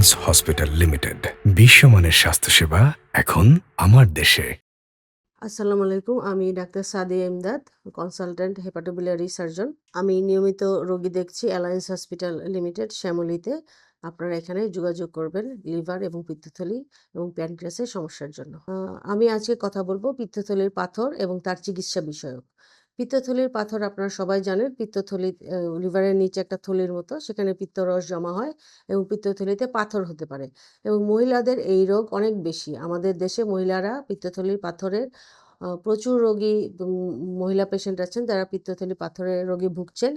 Alliance hospital limited বিশ্বমানের স্বাস্থ্যসেবা এখন আমার দেশে। আসসালামু আলাইকুম, আমি doctor Sadia Imdad consultant hepatobiliary surgeon আমি নিয়মিত রোগী দেখছি অ্যালায়েন্স হসপিটাল লিমিটেড শ্যামলীতে। আপনারা এখানে যোগাযোগ করবেন লিভার এবং পিত্তথলি এবং প্যানক্রিয়াসের সমস্যার জন্য। আমি আজকে কথা বলব পিত্তথলির পাথর এবং তার চিকিৎসা বিষয়ক। পিত্তথলির পাথর আপনারা সবাই জানেন, পিত্তথলি লিভারের নিচে একটা থলির মতো, সেখানে পিত্তরস জমা হয় এবং পিত্তথলিতে পাথর হতে পারে। এবং মহিলাদের এই রোগ অনেক বেশি। আমাদের দেশে মহিলারা পিত্তথলির পাথরের প্রচুর রোগী মহিলা পেশেন্ট আছেন যারা পিত্তথলি পাথরের রোগে ভুগছেন।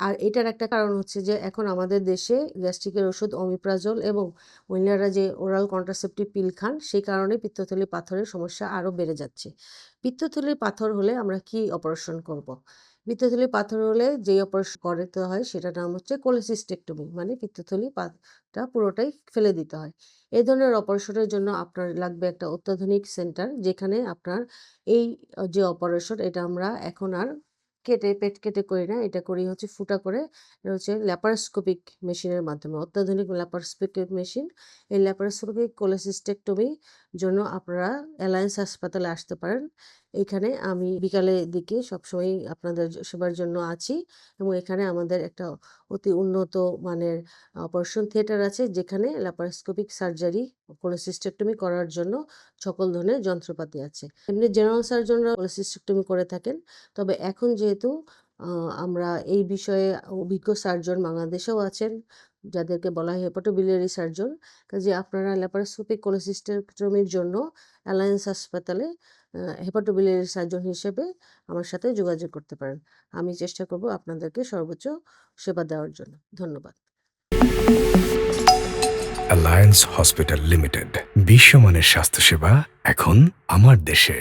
আর এটার একটা কারণ হচ্ছে যে এখন আমাদের দেশে গ্যাস্ট্রিকের ওষুধ, অমিপ্রাজল এবং মহিলারা যে ওরাল কন্ট্রাসেপটিভ পিল খান, সেই কারণে পিত্তথলি পাথরের সমস্যা আরও বেড়ে যাচ্ছে পিত্তথলির পাথর হলে আমরা কি অপারেশন করব। পিত্তথলি পাথর হলে যেই অপারেশন করতে হয় সেটার নাম হচ্ছে কোলেসিস্টেক্টমি মানে পিত্তথলি পাথরটা পুরোটাই ফেলে দিতে হয় এই ধরনের অপারেশনের জন্য আপনার লাগবে একটা অত্যাধুনিক সেন্টার যেখানে আপনার এই যে অপারেশন এটা আমরা এখন আর কেটে, পেট কেটে করি না। এটা করি হচ্ছে ফুটা করে হচ্ছে ল্যাপারোস্কোপিক মেশিনের মাধ্যমে। অত্যাধুনিক ল্যাপারোস্কোপিক মেশিন এই ল্যাপারোস্কোপিক কোলেসিস্টেক্টমি জন্য আপনারা অ্যালায়েন্স হাসপাতালে আসতে পারেন। এখানে আমি বিকালের দিকে সবসময় আপনাদের সেবার জন্য আছি এবং এখানে আমাদের একটা অতি উন্নত মানের অপারেশন থিয়েটার আছে যেখানে ল্যাপারোস্কোপিক সার্জারি কোলোসিস্টেক্টমি করার জন্য সকল ধরনের যন্ত্রপাতি আছে। এমনি জেনারেল সার্জনরা কোলোসিস্টেক্টমি করে থাকেন। তবে এখন যেহেতু আমরা এই বিষয়ে অভিজ্ঞ সার্জন বাংলাদেশেও আছেন, যাদেরকে বলা হয় হেপাটোবিলিয়ারি সার্জন। কাজে আপনারা ল্যাপারোস্কোপিক কোলেসিস্টেক্টমির জন্য অ্যালায়েন্স হাসপাতালে হেপাটোবিলিয়ারি সার্জন হিসেবে আমার সাথে যোগাযোগ করতে পারেন। আমি চেষ্টা করব আপনাদেরকে সর্বোচ্চ সেবা দেওয়ার জন্য। ধন্যবাদ। অ্যালায়েন্স হসপিটাল লিমিটেড বিশ্বমানের স্বাস্থ্যসেবা এখন আমার দেশে।